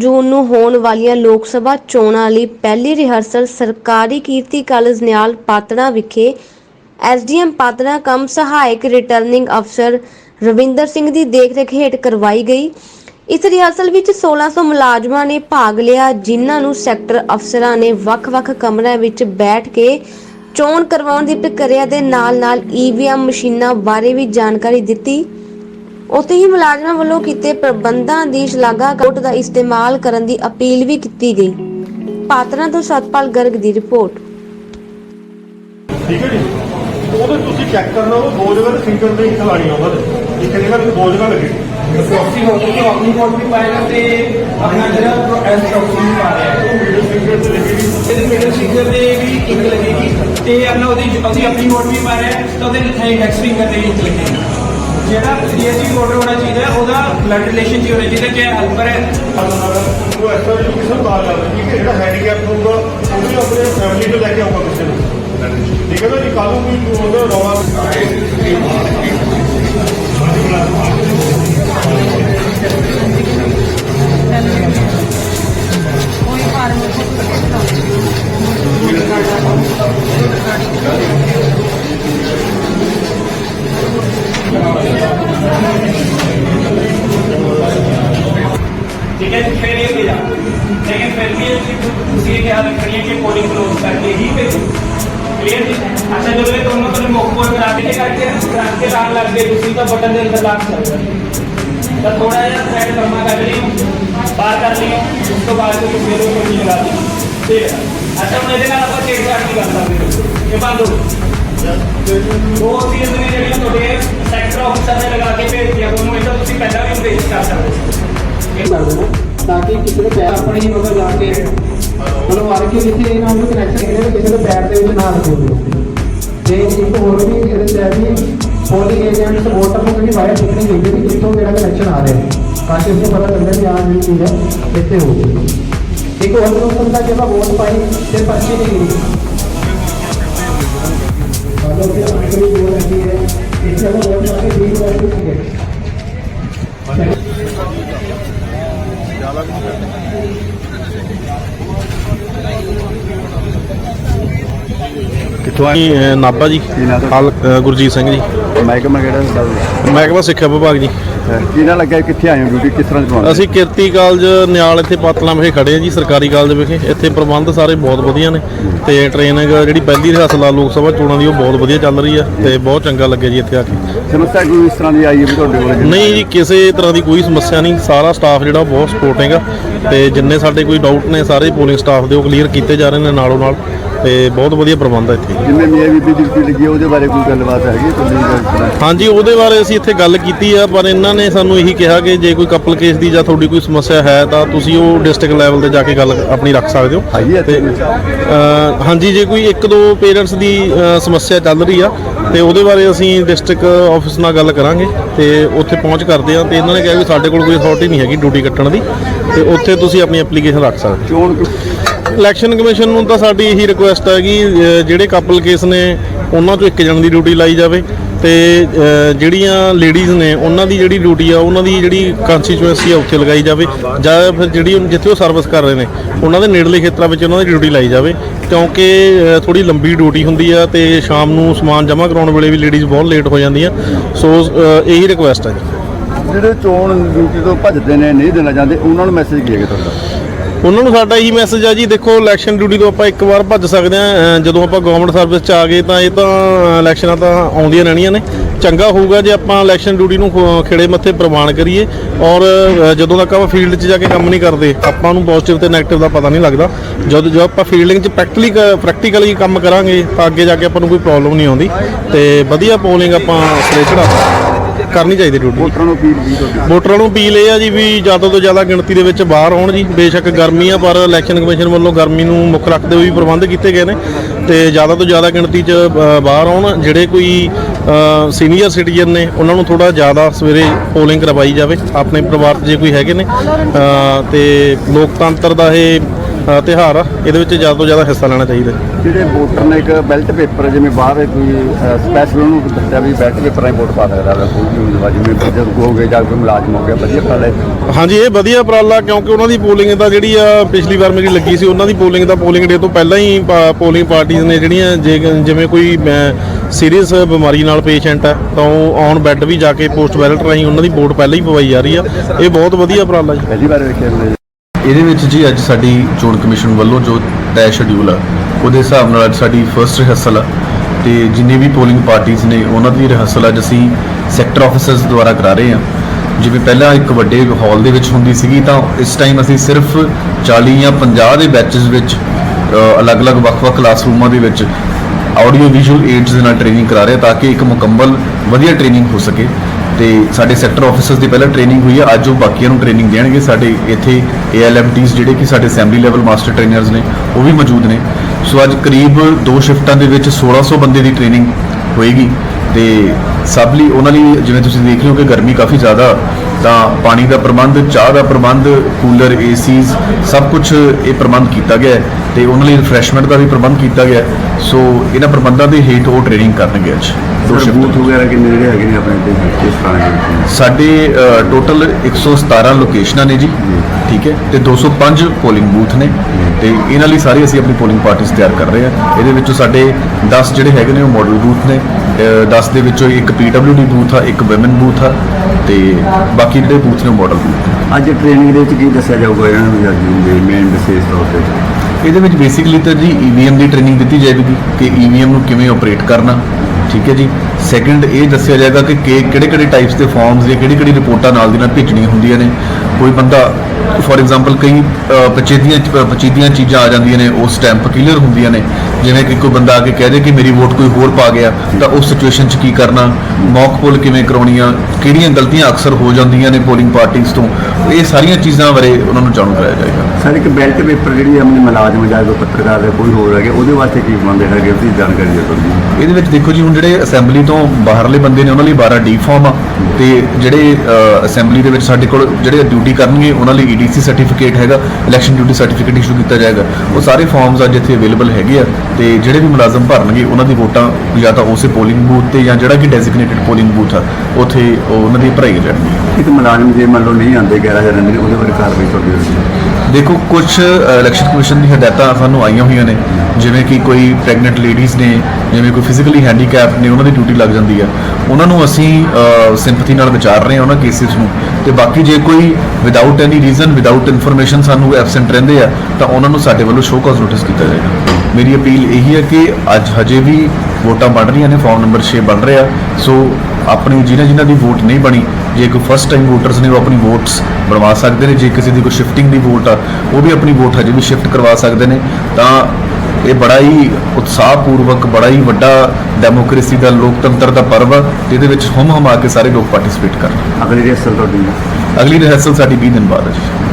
ਜੂਨ ਨੂੰ ਹੋਣ ਵਾਲੀਆਂ ਲੋਕ ਸਭਾ ਚੋਣਾਂ ਲਈ ਪਹਿਲੀ ਰਿਹਰਸਲ ਸਰਕਾਰੀ ਕੀਰਤੀ ਕਾਲਜ ਨਿਆਲ ਪਾਤੜਾ ਵਿਖੇ ਐਸਡੀਐਮ ਪਾਤੜਾ ਕਮ ਸਹਾਇਕ ਰਿਟਰਨਿੰਗ ਅਫਸਰ ਰਵਿੰਦਰ ਸਿੰਘ ਦੀ ਦੇਖਰੇਖ ਹੇਠ ਕਰਵਾਈ ਗਈ। ਇਸ ਰਿਹਰਸਲ ਵਿੱਚ 1600 ਮੁਲਾਜ਼ਮਾਂ ਨੇ ਭਾਗ ਲਿਆ, ਜਿਨ੍ਹਾਂ ਨੂੰ ਸੈਕਟਰ ਅਫਸਰਾਂ ਨੇ ਵੱਖ-ਵੱਖ ਕਮਰਿਆਂ ਵਿੱਚ ਬੈਠ ਕੇ ਚੋਣ ਕਰਵਾਉਣ ਦੀ ਪ੍ਰਕਿਰਿਆ ਦੇ ਨਾਲ-ਨਾਲ ਈਵੀਐਮ ਮਸ਼ੀਨਾਂ ਬਾਰੇ ਵੀ ਜਾਣਕਾਰੀ ਦਿੱਤੀ। ਉੱਥੇ ਹੀ ਮੁਲਾਜ਼ਮਾਂ ਵੱਲੋਂ ਕੀਤੇ ਪ੍ਰਬੰਧਾਂ ਦੀ ਸ਼ਲਾਘਾ ਕੋਟ ਦਾ ਇਸਤੇਮਾਲ ਕਰਨ ਦੀ ਅਪੀਲ ਵੀ ਕੀਤੀ ਗਈ। ਪਾਤਰਾਂ ਤੋਂ ਸਤਪਾਲ ਗਰਗ ਦੀ ਰਿਪੋਰਟ। ਠੀਕ ਹੈ ਜੀ। ਉਹਦੇ ਤੁਸੀਂ ਚੈੱਕ ਕਰਨਾ ਉਹ ਦੋ ਜਗ੍ਹਾ ਤੇ ਫਿੰਗਰ ਤੇ ਖਿਲਾਣੀ ਉਹਨਾਂ ਦੇ। ਇੱਕ ਜਗ੍ਹਾ ਤੇ ਦੋ ਜਗ੍ਹਾ ਲੱਗੇ। ਪ੍ਰੋਕਸੀ ਹੋ ਗਈ ਆਪਣੀ ਕੋਡ ਵੀ ਪਾਏਗਾ ਤੇ ਆਪਣਾ ਜਿਹੜਾ ਐਸ ਪ੍ਰੋਕਸੀ ਵੀ ਪਾ ਰਿਹਾ। ਹੈ ਮਿਡਲ ਫਿੰਗਰ ਤੇ ਲੱਗੇਗੀ ਇਹਦੇ ਮਿਡਲ ਫਿੰਗਰ ਤੇ ਵੀ ਇੱਕ ਲੱਗੇਗੀ ਤੇ ਆਪਣਾ ਉਹਦੀ ਉਹਦੀ ਆਪਣੀ ਕੋਡ ਵੀ ਪਾ ਰਿਹਾ ਹੈ ਤਾਂ ਉਹਦੇ ਇੰਡੈਕਸ ਫਿੰਗਰ ਤੇ ਵੀ ਇੱਕ ਲੱਗੇਗੀ। ਜਿਹੜਾ ਡੀਐਸਸੀ ਕੋਡ ਹੋਣਾ ਚਾਹੀਦਾ ਹੈ, ਉਹਦਾ ਬਲੱਡ ਰਿਲੇਸ਼ਨ ਚ ਹੋਣਾ ਚਾਹੀਦਾ ਕਿ ਹੈਲਪਰ ਹੈ? ਉਹ ਐਸਾ ਐਜੂਕੇਸ਼ਨ ਬਾਹਰ ਜਾਂਦਾ ਠੀਕ ਹੈ ਜਿਹੜਾ ਹੈਂਡੀਕੈਪ ਹੋਊਗਾ ਉਹ ਵੀ ਆਪਣੇ ਫੈਮਿਲੀ ਤੋਂ ਲੈ ਕੇ ਆਊਗਾ ਕਿਸੇ ਨੂੰ। ਠੀਕ ਹੈ ਨਾ ਜੀ ਕੱਲ ਨੂੰ ਵੀ ਉਹਦਾ ਰੌਲਾ ठीक उसी के ख्याल रखनी है कि पोलिंग क्लोज करके ही भेजो क्लियर जी अच्छा जो ये दोनों तो मौके पर करा के करके करके लाग लग गए दूसरी का बटन दे अंदर लाग चल रहा है तो थोड़ा जिहा साइड लम्बा कर लियो बाहर कर लियो उसको बाद में फिर वो नहीं लगा दी ठीक है अच्छा मैं ਇਹਦੇ ਨਾਲ ਆਪਾਂ ਚੇਕ ਕਰ ਨਹੀਂ ਕਰ ਸਕਦੇ ਇਹ ਬੰਦ ਹੋ ਦੋ ਚੀਜ਼ ਨੇ ਜਿਹੜੀਆਂ ਤੁਹਾਡੇ ਸੈਕਟਰ ਆਫਿਸਰ ਨੇ ਲਗਾ ਕੇ ਭੇਜੀਆਂ ਤੁਹਾਨੂੰ ਇਹ ਤਾਂ ਤੁਸੀਂ ਪਹਿਲਾਂ ਵੀ ਭੇਜ ਕਰ ਸਕਦੇ ਸੀ ਇਹ ਕਰ ਦੇਣਾ ਤਾਂ ਕਿ ਕਿਸੇ ਦੇ ਪੈਰ ਆਪਣੇ ਹੀ ਮਗਰ ਲਾ ਕੇ ਮਤਲਬ ਮਾਰ ਕੇ ਜਿੱਥੇ ਇਹਨਾਂ ਨੂੰ ਕਨੈਕਸ਼ਨ ਇਹਦੇ ਵਿੱਚ ਕਿਸੇ ਦੇ ਪੈਰ ਦੇ ਵਿੱਚ ਨਾ ਰੱਖੋ ਤੇ ਇੱਕ ਹੋਰ ਵੀ ਇਹਦੇ ਚ ਹੈ ਵੀ ਪੋਲਿੰਗ ਏਜੰਟ ਵੋਟਰ ਨੂੰ ਜਿਹੜੀ ਵਾਇਰ ਦੇਖਣੀ ਚਾਹੀਦੀ ਕਿ ਕਿੱਥੋਂ ਕਿਹੜਾ ਕਨੈਕਸ਼ਨ ਆ ਰਿਹਾ ਹੈ ਤਾਂ ਕਿ ਉਸਨੂੰ ਪਤਾ ਲੱਗੇ ਵੀ ਆਹ ਜਿਹੜੀ ਚੀਜ਼ ਹੈ ਇੱਥੇ ਹੋ ਗਈ ਇੱਕ ਹੋਰ ਨੂੰ ਹੁੰਦਾ ਕਿ ਆਪਾਂ ਵੋਟ ਪਾਈ ਤੇ ਪਰਚੀ ਨਹੀਂ ਗਈ ਮਤਲਬ ਕਿ ਆਪਣੀ ਵੋਟ ਲੱਗੀ ਹੈ ਇਸ ਤਰ੍ਹਾਂ ਵੋਟ ਪਾ ਕੇ ਕਿੱਥੋਂ ਆਏ? ਨਾਭਾ ਜੀ ਗੁਰਜੀਤ ਸਿੰਘ ਜੀ। ਮਹਿਕਮਾ ਕਿਹੜਾ ਹੁੰਦਾ ਮਹਿਕਮਾ ਸਿੱਖਿਆ ਵਿਭਾਗ ਜੀ। ਕੀ ਨਾਲ ਲੱਗਿਆ ਕਿੱਥੇ ਆਏ ਹੋ? ਡਿਊਟੀ ਕਿਸ ਤਰ੍ਹਾਂ ਚਲਾਉਂਦੇ ਅਸੀਂ ਕਿਰਤੀ ਕਾਲਜ ਨਿਆਲ ਇੱਥੇ ਪਾਤਲਾ ਵਿਖੇ ਖੜੇ ਆ ਜੀ ਸਰਕਾਰੀ ਕਾਲਜ ਵਿਖੇ। ਇੱਥੇ ਪ੍ਰਬੰਧ ਸਾਰੇ ਬਹੁਤ ਵਧੀਆ ਨੇ ਤੇ ਟ੍ਰੇਨਿੰਗ ਜਿਹੜੀ ਪਹਿਲੀ ਰਿਹਰਸਲ ਆ ਲੋਕ ਸਭਾ ਚੋਣਾਂ ਦੀ ਉਹ ਬਹੁਤ ਵਧੀਆ ਚੱਲ ਰਹੀ ਆ ਤੇ ਬਹੁਤ ਚੰਗਾ ਲੱਗਿਆ ਜੀ ਇੱਥੇ ਆ ਕੇ। ਸਮੱਸਿਆ ਕੋਈ ਇਸ ਤਰ੍ਹਾਂ ਦੀ ਆਈ ਹੈ ਵੀ ਤੁਹਾਡੇ ਕੋਲ ਨਹੀਂ ਜੀ ਕਿਸੇ ਤਰ੍ਹਾਂ ਦੀ ਕੋਈ ਸਮੱਸਿਆ ਨਹੀਂ। ਸਾਰਾ ਸਟਾਫ ਜਿਹੜਾ ਬਹੁਤ ਸਪੋਰਟਿੰਗ ਆ ਤੇ ਜਿੰਨੇ ਸਾਡੇ ਕੋਈ ਡਾਊਟ ਨੇ ਸਾਰੇ ਪੋਲਿੰਗ ਸਟਾਫ ਦੇ ਉਹ ਕਲੀਅਰ ਕੀਤੇ ਜਾ ਰਹੇ ਨੇ ਨਾਲੋਂ ਨਾਲ ਤੇ ਬਹੁਤ ਵਧੀਆ ਪ੍ਰਬੰਧ ਆ ਇੱਥੇ। ਜਿੰਨੇ ਮੀਆਂ ਬੀਬੀ ਡਿਊਟੀ ਲੱਗੀ ਉਹਦੇ ਬਾਰੇ ਕੋਈ ਗੱਲਬਾਤ ਹੈਗੀ ਤੁਹਾਡੀ ਹਾਂਜੀ ਉਹਦੇ ਬਾਰੇ ਅਸੀਂ ਇੱਥੇ ਗੱਲ ਕੀਤੀ ਆ ਪਰ ਇਹਨਾਂ ਨੇ ਸਾਨੂੰ ਇਹੀ ਕਿਹਾ ਕਿ ਜੇ ਕੋਈ ਕਪਲ ਕੇਸ ਦੀ ਜਾਂ ਤੁਹਾਡੀ ਕੋਈ ਸਮੱਸਿਆ ਹੈ ਤਾਂ ਤੁਸੀਂ ਉਹ ਡਿਸਟ੍ਰਿਕਟ ਲੈਵਲ ਤੇ ਜਾ ਕੇ ਗੱਲ ਆਪਣੀ ਰੱਖ ਸਕਦੇ ਹੋ। ਹੈਗੀ ਹੈ ਤੇ ਇੱਥੇ? ਅ, ਹਾਂਜੀ ਜੇ ਕੋਈ ਇੱਕ ਦੋ ਪੇਰੈਂਟਸ ਦੀ ਅ, ਸਮੱਸਿਆ ਚੱਲ ਰਹੀ ਆ ਤੇ ਉਹਦੇ ਬਾਰੇ ਅਸੀਂ ਡਿਸਟ੍ਰਿਕਟ ਆਫਿਸ ਨਾਲ ਗੱਲ ਕਰਾਂਗੇ ਤੇ ਉੱਥੇ ਪਹੁੰਚ ਕਰਦੇ ਆ ਤੇ ਇਹਨਾਂ ਨੇ ਕਿਹਾ ਵੀ ਸਾਡੇ ਕੋਲ ਕੋਈ ਅਥਾਰਟੀ ਨਹੀਂ ਹੈਗੀ ਡਿਊਟੀ ਕੱਟਣ ਦੀ ਤੇ ਉੱਥੇ ਤੁਸੀਂ ਆਪਣੀ ਐਪਲੀਕੇਸ਼ਨ ਰੱਖ ਸਕਦੇ ਚੋਣ ਹੋ ਇਲੈਕਸ਼ਨ ਕਮਿਸ਼ਨ ਨੂੰ ਤਾਂ ਸਾਡੀ ਇਹੀ ਰਿਕੁਐਸਟ ਹੈ ਕਿ ਅ, ਜਿਹੜੇ ਕਪਲ ਕੇਸ ਨੇ ਉਹਨਾਂ ਚੋਂ ਇੱਕ ਜਣ ਦੀ ਡਿਊਟੀ ਲਾਈ ਜਾਵੇ। ਤੇ ਜਿਹੜੀਆਂ ਲੇਡੀਜ਼ ਨੇ, ਉਹਨਾਂ ਦੀ ਜਿਹੜੀ ਡਿਊਟੀ ਆ, ਉਹਨਾਂ ਦੀ ਜਿਹੜੀ ਕੰਸਟੀਚੁਐਂਸੀ ਆ, ਉੱਥੇ ਲਗਾਈ ਜਾਵੇ। ਜਾਂ ਫਿਰ ਜਿਹੜੀ ਜਿੱਥੇ ਉਹ ਸਰਵਿਸ ਕਰ ਰਹੇ ਨੇ, ਉਹਨਾਂ ਦੇ ਨੇੜਲੇ ਖੇਤਰਾਂ ਵਿੱਚ ਉਹਨਾਂ ਦੀ ਡਿਊਟੀ ਲਾਈ ਜਾਵੇ। ਕਿਉਂਕਿ ਥੋੜੀ ਲੰਬੀ ਡਿਊਟੀ ਹੁੰਦੀ ਆ ਤੇ ਸ਼ਾਮ ਨੂੰ ਸਮਾਨ ਜਮ੍ਹਾਂ ਕਰਾਉਣ ਵੇਲੇ ਵੀ ਲੇਡੀਜ਼ ਬਹੁਤ ਲੇਟ ਹੋ ਜਾਂਦੀਆਂ। ਸੋ ਇਹੀ ਰਿਕੁਐਸਟ ਹੈ ਜੀ। ਜਿਹੜੇ ਚੋਣ ਡਿਊਟੀ ਤੋਂ ਭੱਜਦੇ ਨੇ, ਨਹੀਂ ਦੇਣਾ ਚਾਹੁੰਦੇ, ਉਹਨਾਂ ਨੂੰ ਮੈਸੇਜ ਕੀ ਹੈਗਾ ਤੁਹਾਡਾ? ਉਹਨਾਂ ਨੂੰ ਸਾਡਾ ਇਹੀ ਮੈਸੇਜ ਆ ਜੀ, ਦੇਖੋ ਇਲੈਕਸ਼ਨ ਡਿਊਟੀ ਤੋਂ ਆਪਾਂ ਇੱਕ ਵਾਰ ਭੱਜ ਸਕਦੇ ਆ ਜਦੋਂ ਆਪਾਂ ਗਵਰਨਮੈਂਟ ਸਰਵਿਸ 'ਚ ਆ ਗਏ ਤਾਂ ਇਹ ਤਾਂ ਇਲੈਕਸ਼ਨਾਂ ਤਾਂ ਆਉਂਦੀਆਂ ਰਹਿਣੀਆਂ ਨੇ। ਚੰਗਾ ਹੋਊਗਾ ਜੇ ਆਪਾਂ ਇਲੈਕਸ਼ਨ ਡਿਊਟੀ ਨੂੰ ਖ- ਖਿੜੇ ਮੱਥੇ ਪ੍ਰਵਾਨ ਕਰੀਏ ਔਰ ਜਦੋਂ ਤੱਕ ਆਪਾਂ ਫੀਲਡ 'ਚ ਜਾ ਕੇ ਕੰਮ ਨਹੀਂ ਕਰਦੇ, ਆਪਾਂ ਨੂੰ ਪੋਜ਼ਿਟਿਵ ਤੇ ਨੈਗੇਟਿਵ ਦਾ ਪਤਾ ਨਹੀਂ ਲੱਗਦਾ। ਜਦ ਜੋ ਆਪਾਂ ਫੀਲਡਿੰਗ 'ਚ ਪ੍ਰੈਕਟੀਕਲੀ ਪ੍ਰੈਕਟੀਕਲੀ ਕੰਮ ਕਰਾਂਗੇ ਤਾਂ ਅੱਗੇ ਜਾ ਕੇ ਆਪਾਂ ਨੂੰ ਕੋਈ ਪ੍ਰੋਬਲਮ ਨਹੀਂ ਆਉਂਦੀ। ਤੇ ਵਧੀਆ ਪੋਲਿੰਗ ਆਪਾਂ ਸਿਰੇ ਚੜਾ ਕਰਨੀ ਚਾਹੀਦੀ ਡਿਊਟੀ। ਵੋਟਰਾਂ ਨੂੰ ਅਪੀਲ ਕੀ ਤੁਹਾਡੀ? ਵੋਟਰਾਂ ਨੂੰ ਅਪੀਲ ਇਹ ਆ ਜੀ ਵੀ ਜ਼ਿਆਦਾ ਤੋਂ ਜ਼ਿਆਦਾ ਗਿਣਤੀ ਦੇ ਵਿੱਚ ਬਾਹਰ ਆਉਣ ਜੀ। ਬੇਸ਼ੱਕ ਗਰਮੀ ਆ ਪਰ ਇਲੈਕਸ਼ਨ ਕਮਿਸ਼ਨ ਵੱਲੋਂ ਗਰਮੀ ਨੂੰ ਮੁੱਖ ਰੱਖਦੇ ਹੋਏ ਵੀ ਪ੍ਰਬੰਧ ਕੀਤੇ ਗਏ ਨੇ ਤੇ ਜ਼ਿਆਦਾ ਤੋਂ ਜ਼ਿਆਦਾ ਗਿਣਤੀ 'ਚ ਅ, ਬਾਹਰ ਆਉਣ। ਜਿਹੜੇ ਕੋਈ ਸੀਨੀਅਰ ਸਿਟੀਜ਼ਨ ਨੇ ਉਹਨਾਂ ਨੂੰ ਥੋੜਾ ਜ਼ਿਆਦਾ ਸਵੇਰੇ ਪੋਲਿੰਗ ਕਰਵਾਈ ਜਾਵੇ। ਆਪਣੇ ਪਰਿਵਾਰ 'ਚ ਜੇ ਕੋਈ ਹੈਗੇ ਨੇ ਅ, ਤੇ ਲੋਕਤੰਤਰ ਦਾ ਇਹ ਅ, ਤਿਉਹਾਰ ਆ ਇਹਦੇ ਵਿੱਚ ਜ਼ਿਆਦਾ ਤੋਂ ਜ਼ਿਆਦਾ ਹਿੱਸਾ ਲੈਣਾ ਚਾਹੀਦਾ। ਜਿਹੜੇ ਵੋਟਰ ਨੇ ਇੱਕ ਬੈਲਟ ਪੇਪਰ ਜਿਵੇਂ ਬਾਹਰ ਕੋਈ ਸਪੈਸ਼ਲ ਉਹਨੂੰ ਦੱਸਿਆ ਵੀ ਬੈਲਟ ਪੇਪਰ ਨਾਲ ਵੋਟ ਪਾ ਸਕਦਾ ਹੈ ਕੋਈ ਵੀ ਉਮੀਦਵਾਰ ਜਿਵੇਂ ਬਜ਼ੁਰਗ ਹੋ ਗਏ ਜਾਂ ਕੋਈ ਮੁਲਾਜ਼ਮ ਹੋ ਗਿਆ ਵਧੀਆ ਪਾ ਲੈ ਹਾਂਜੀ ਇਹ ਵਧੀਆ ਉਪਰਾਲਾ ਕਿਉਂਕਿ ਉਹਨਾਂ ਦੀ ਪੋਲਿੰਗ ਤਾਂ ਜਿਹੜੀ ਆ ਪਿਛਲੀ ਵਾਰ ਮੇਰੀ ਲੱਗੀ ਸੀ ਉਹਨਾਂ ਦੀ ਪੋਲਿੰਗ ਤਾਂ ਪੋਲਿੰਗ ਡੇ ਤੋਂ ਪਹਿਲਾਂ ਹੀ ਪੋਲਿੰਗ ਪਾਰਟੀਆਂ ਨੇ ਜਿਹੜੀਆਂ ਜੇ ਜਿਵੇਂ ਕੋਈ ਸੀਰੀਅਸ ਬਿਮਾਰੀ ਨਾਲ ਪੇਸ਼ੈਂਟ ਹੈ ਤਾਂ ਉਹ ਔਨ ਬੈੱਡ ਵੀ ਜਾ ਕੇ ਪੋਸਟ ਬੈਲਟ ਰਾਹੀਂ ਉਹਨਾਂ ਦੀ ਵੋਟ ਪਹਿਲਾਂ ਹੀ ਪਵਾਈ ਜਾ ਰਹੀ ਆ। ਇਹ ਬਹੁਤ ਵਧੀਆ ਉਪਰਾਲਾ ਜੀ। ਪਹਿਲੀ ਵਾਰ ਵੇਖਿਆ ਮੈਂ ਇਹਦੇ ਵਿੱਚ ਜੀ ਅੱਜ ਸਾਡੀ ਚੋਣ ਕਮਿਸ਼ਨ ਵੱਲੋਂ ਜੋ ਤੈਅ ਸ਼ਡਿਊਲ ਆ, ਉਹਦੇ ਹਿਸਾਬ ਨਾਲ ਅੱਜ ਸਾਡੀ ਫਰਸਟ ਰਿਹਰਸਲ ਆ। ਤੇ ਜਿੰਨੇ ਵੀ ਪੋਲਿੰਗ ਪਾਰਟੀਆਂ ਨੇ, ਉਹਨਾਂ ਦੀ ਰਿਹਰਸਲ ਅੱਜ ਅਸੀਂ ਸੈਕਟਰ ਆਫੀਸਰਸ ਦੁਆਰਾ ਕਰਾ ਰਹੇ ਹਾਂ। ਜਿਵੇਂ ਪਹਿਲਾਂ ਇੱਕ ਵੱਡੇ ਹਾਲ ਦੇ ਵਿੱਚ ਹੁੰਦੀ ਸੀਗੀ, ਤਾਂ ਇਸ ਟਾਈਮ ਅਸੀਂ ਸਿਰਫ 40 ਜਾਂ 50 ਦੇ ਬੈਚਸ ਵਿੱਚ ਅਲੱਗ-ਅਲੱਗ ਵੱਖ-ਵੱਖ ਕਲਾਸਰੂਮਾਂ ਦੇ ਵਿੱਚ ਆਡੀਓ ਵਿਜ਼ੂਅਲ ਏਡਸ ਦੇ ਨਾਲ ਟ੍ਰੇਨਿੰਗ ਕਰਾ ਰਹੇ ਹਾਂ, ਤਾਂ ਕਿ ਇੱਕ ਮੁਕੰਮਲ ਵਧੀਆ ਟ੍ਰੇਨਿੰਗ ਹੋ ਸਕੇ। ਤੇ ਸਾਡੇ ਸੈਕਟਰ ਆਫੀਸਰਸ ਦੀ ਪਹਿਲਾਂ ਟ੍ਰੇਨਿੰਗ ਹੋਈ ਹੈ ਅੱਜ ਉਹ ਬਾਕੀਆਂ ਨੂੰ ਟ੍ਰੇਨਿੰਗ ਦੇਣਗੇ। ਸਾਡੇ ਇੱਥੇ ਏਐਲਐਮਟੀਸ ਜਿਹੜੇ ਕਿ ਸਾਡੇ ਅਸੈਂਬਲੀ ਲੈਵਲ ਮਾਸਟਰ ਟ੍ਰੇਨਰਸ ਨੇ, ਉਹ ਵੀ ਮੌਜੂਦ ਨੇ। ਸੋ ਅੱਜ ਕਰੀਬ ਦੋ ਸ਼ਿਫਟਾਂ ਦੇ ਵਿੱਚ 1600 ਬੰਦੇ ਦੀ ਟ੍ਰੇਨਿੰਗ ਹੋਏਗੀ। ਤੇ ਸਭ ਲਈ, ਉਹਨਾਂ ਲਈ ਜਿਵੇਂ ਤੁਸੀਂ ਦੇਖ ਰਹੇ ਹੋ ਕਿ ਗਰਮੀ ਕਾਫੀ ਜ਼ਿਆਦਾ, ਤਾਂ ਪਾਣੀ ਦਾ ਪ੍ਰਬੰਧ, ਚਾਹ ਦਾ ਪ੍ਰਬੰਧ, ਕੂਲਰ ਏਸੀਜ਼ ਸਭ ਕੁਝ ਇਹ ਪ੍ਰਬੰਧ ਕੀਤਾ ਗਿਆ ਹੈ। ਤੇ ਉਹਨਾਂ ਲਈ ਰਿਫਰੈਸ਼ਮੈਂਟ ਦਾ ਵੀ ਪ੍ਰਬੰਧ ਕੀਤਾ ਗਿਆ। ਸੋ ਇਹਨਾਂ ਪ੍ਰਬੰਧਾਂ ਦੇ ਹੇਠ ਉਹ ਟ੍ਰੇਨਿੰਗ ਕਰਨਗੇ ਅੱਜ। ਦੋ ਸਰ ਬੂਥ ਵਗੈਰਾ ਕਿੰਨੇ ਜਿਹੜੇ ਹੈਗੇ ਨੇ ਆਪਣੇ ਤੇ ਕਿਸ ਤਰ੍ਹਾਂ ਦੇ? ਸਾਡੇ ਟੋਟਲ 117 ਲੋਕੇਸ਼ਨਾਂ ਨੇ ਜੀ। ਠੀਕ ਹੈ? ਤੇ 205 ਪੋਲਿੰਗ ਬੂਥ ਨੇ। ਤੇ ਇਹਨਾਂ ਲਈ ਸਾਰੀ ਅਸੀਂ ਆਪਣੀ ਪੋਲਿੰਗ ਪਾਰਟੀਆਂ ਤਿਆਰ ਕਰ ਰਹੇ ਹਾਂ। ਇਹਦੇ ਵਿੱਚੋਂ ਸਾਡੇ 10 ਜਿਹੜੇ ਹੈਗੇ ਨੇ ਉਹ ਮਾਡਲ ਬੂਥ ਨੇ। 10 ਦੇ ਵਿੱਚੋਂ ਇੱਕ PWD ਬੂਥ ਆ ਇੱਕ ਔਮਨ ਬੂਥ ਆ। ਤੇ ਬਾਕੀ ਜਿਹੜੇ ਬੂਥ ਨੇ ਮਾਡਲ ਬੂਥ ਅੱਜ ਟ੍ਰੇਨਿੰਗ ਦੇ ਵਿੱਚ ਕੀ ਦੱਸਿਆ ਜਾਊਗਾ ਇਹਨਾਂ ਨੂੰ ਜੱਜ ਦੇ ਮੇਨ ਵਿਸ਼ੇਸ਼ ਤੌਰ ਤੇ? ਇਹਦੇ ਵਿੱਚ ਬੇਸਿਕਲੀ ਤਾਂ ਜੀ EVM ਦੀ ਟ੍ਰੇਨਿੰਗ ਦਿੱਤੀ ਜਾਏਗੀ ਕਿ EVM ਨੂੰ ਕਿਵੇਂ ਆਪਰੇਟ ਕਰਨਾ, ਠੀਕ ਹੈ ਜੀ? ਸੈਕੰਡ ਇਹ ਦੱਸਿਆ ਜਾਏਗਾ ਕਿ ਕਿਹੜੇ ਕਿਹੜੇ ਟਾਈਪਸ ਦੇ ਫਾਰਮਸ ਜਾਂ ਕਿਹੜੀ ਕਿਹੜੀ ਰਿਪੋਰਟਾਂ ਨਾਲ ਦੀ ਨਾਲ ਭੇਜਣੀਆਂ ਹੁੰਦੀਆਂ ਨੇ। ਕੋਈ ਬੰਦਾ ਫੋਰ ਐਗਜ਼ਾਮਪਲ ਕਈ ਪਚੀਦੀਆਂ ਪਚੀਦੀਆਂ ਚੀਜ਼ਾਂ ਆ ਜਾਂਦੀਆਂ ਨੇ ਉਹ ਸਟੈਂਪ ਕਲੀਅਰ ਹੁੰਦੀਆਂ ਨੇ। ਜਿਵੇਂ ਕਿ ਕੋਈ ਬੰਦਾ ਆ ਕੇ ਕਹਿ ਦੇ ਕਿ ਮੇਰੀ ਵੋਟ ਕੋਈ ਹੋਰ ਪਾ ਗਿਆ ਤਾਂ ਉਸ ਸਿਚੁਏਸ਼ਨ 'ਚ ਕੀ ਕਰਨਾ? ਮੌਕ ਪੋਲ ਕਿਵੇਂ ਕਰਾਉਣੀਆਂ? ਕਿਹੜੀਆਂ ਗਲਤੀਆਂ ਅਕਸਰ ਹੋ ਜਾਂਦੀਆਂ ਨੇ ਪੋਲਿੰਗ ਪਾਰਟੀਆਂ ਤੋਂ? ਇਹ ਸਾਰੀਆਂ ਚੀਜ਼ਾਂ ਬਾਰੇ ਉਹਨਾਂ ਨੂੰ ਜਾਣੂ ਕਰਾਇਆ ਜਾਏਗਾ। ਸਰ ਇੱਕ ਬੈਲਟ ਪੇਪਰ ਜਿਹੜੀ ਆਪਣੇ ਮੁਲਾਜ਼ਮ ਜਾਂ ਕੋਈ ਪੱਤਰਕਾਰ ਦੇ ਕੋਈ ਹੋਰ ਹੈਗੇ ਉਹਦੇ ਵਾਸਤੇ ਕੀ ਬੰਦੇ ਹੈਗੇ ਉਹਦੀ ਜਾਣਕਾਰੀ ਦੇ ਦਿਓ। ਇਹਦੇ ਵਿੱਚ ਦੇਖੋ ਜੀ ਹੁਣ ਜਿਹੜੇ ਅਸੈਂਬਲੀ ਤੋਂ ਬਾਹਰਲੇ ਬੰਦੇ ਨੇ ਉਹਨਾਂ ਲਈ 12 ਡੀ ਫਾਰਮ ਆ। ਤੇ ਜਿਹੜੇ ਅਸੈਂਬਲੀ ਦੇ ਵਿੱਚ ਸਾਡੇ ਕੋਲ ਜਿਹੜੇ ਡਿਊਟੀ ਕਰਨਗੇ, ਉਹਨਾਂ ਲਈ ਈਡੀਸੀ ਸਰਟੀਫਿਕੇਟ ਹੈਗਾ ਇਲੈਕਸ਼ਨ ਡਿਊਟੀ ਸਰਟੀਫਿਕੇਟ ਇਸ਼ੂ ਕੀਤਾ ਜਾਏਗਾ। ਉਹ ਸਾਰੇ ਫਾਰਮਸ ਅੱਜ ਇੱਥੇ ਅਵੇਲੇਬਲ ਹੈਗੇ ਆ ਤੇ ਜਿਹੜੇ ਵੀ ਮੁਲਾਜ਼ਮ ਭਰਨਗੇ, ਉਹਨਾਂ ਦੀ ਵੋਟਾਂ ਜਾਂ ਤਾਂ ਉਸੇ ਪੋਲਿੰਗ ਬੂਥ ਤੇ ਜਾਂ ਜਿਹੜਾ ਕਿ ਡੈਜ਼ਿਗਨੇਟਿਡ ਪੋਲਿੰਗ ਬੂਥ ਆ, ਉੱਥੇ ਉਹ ਉਹਨਾਂ ਦੀ ਭਰਾਈ ਜਾਣਗੀ ਇੱਕ ਮੁਲਾਜ਼ਮ ਜੇ ਮੰਨ ਲਓ ਨਹੀਂ ਆਉਂਦੇ 11000 ਰਹਿੰਦੇ ਉਹਦੇ ਬਾਰੇ ਕਾਰਵਾਈ ਤੁਹਾਡੀ ਹੋਵੇਗੀ ਦੇਖੋ ਕੁਝ ਇਲੈਕਸ਼ਨ ਕਮਿਸ਼ਨ ਦੀ ਹਦਾਇਤਾਂ ਸਾਨੂੰ ਆਈਆਂ ਹੋਈਆਂ ਨੇ, ਜਿਵੇਂ ਕਿ ਕੋਈ ਪ੍ਰੈਗਨੈਂਟ ਲੇਡੀਜ਼ ਨੇ, ਜਿਵੇਂ ਕੋਈ ਫਿਜ਼ੀਕਲੀ ਹੈਂਡੀਕੈਪ ਨੇ, ਉਹਨਾਂ ਦੀ ਡਿਊਟੀ ਲੱਗ ਜਾਂਦੀ ਆ। ਉਹਨਾਂ ਨੂੰ ਅਸੀਂ ਸਿੰਪਥੀ ਨਾਲ ਵਿਚਾਰ ਰਹੇ ਹਾਂ ਉਹਨਾਂ ਕੇਸਿਸ ਨੂੰ। ਤੇ ਬਾਕੀ ਜੇ ਕੋਈ without any reason without information ਸਾਨੂੰ ਐਬਸੈਂਟ ਰਹਿੰਦੇ ਆ, ਤਾਂ ਉਹਨਾਂ ਨੂੰ ਸਾਡੇ ਵੱਲੋਂ ਸ਼ੋਅ ਕਾਜ਼ ਨੋਟਿਸ ਕੀਤਾ ਜਾਏਗਾ। ਮੇਰੀ ਅਪੀਲ ਇਹੀ ਹੈ ਕਿ ਅੱਜ ਹਜੇ ਵੀ ਵੋਟਾਂ ਬਣ ਰਹੀਆਂ ਨੇ ਫਾਰਮ ਨੰਬਰ 6 ਬਣ ਰਿਹਾ ਸੋ ਆਪਣੀ ਜਿਨ੍ਹਾਂ ਜਿਨ੍ਹਾਂ ਦੀ ਵੋਟ ਨਹੀਂ ਬਣੀ ਜੇ ਕੋਈ ਫਸਟ ਟਾਈਮ ਵੋਟਰਸ ਨੇ ਉਹ ਆਪਣੀ ਵੋਟਸ ਬਣਵਾ ਸਕਦੇ ਨੇ ਜੇ ਕਿਸੇ ਦੀ ਕੋਈ ਸ਼ਿਫਟਿੰਗ ਦੀ ਵੋਟ ਆ ਉਹ ਵੀ ਆਪਣੀ ਵੋਟ ਹਜੇ ਵੀ ਸ਼ਿਫਟ ਕਰਵਾ ਸਕਦੇ ਨੇ ਤਾਂ ਇਹ ਬੜਾ ਹੀ ਉਤਸ਼ਾਹਪੂਰਵਕ ਬੜਾ ਹੀ ਵੱਡਾ ਡੈਮੋਕ੍ਰੇਸੀ ਦਾ ਲੋਕਤੰਤਰ ਦਾ ਪਰਵ ਜਿਹਦੇ ਵਿੱਚ ਹਮ ਹਮਾ ਕੇ ਸਾਰੇ ਲੋਕ ਪਾਰਟਿਸਿਪੇਟ ਕਰਨ। ਅਗਲੀ ਰਿਹਰਸਲ ਤੁਹਾਡੀ ਅਗਲੀ ਰਿਹਰਸਲ ਸਾਡੀ 20 ਦਿਨ ਬਾਅਦ ਹੈ ਜੀ।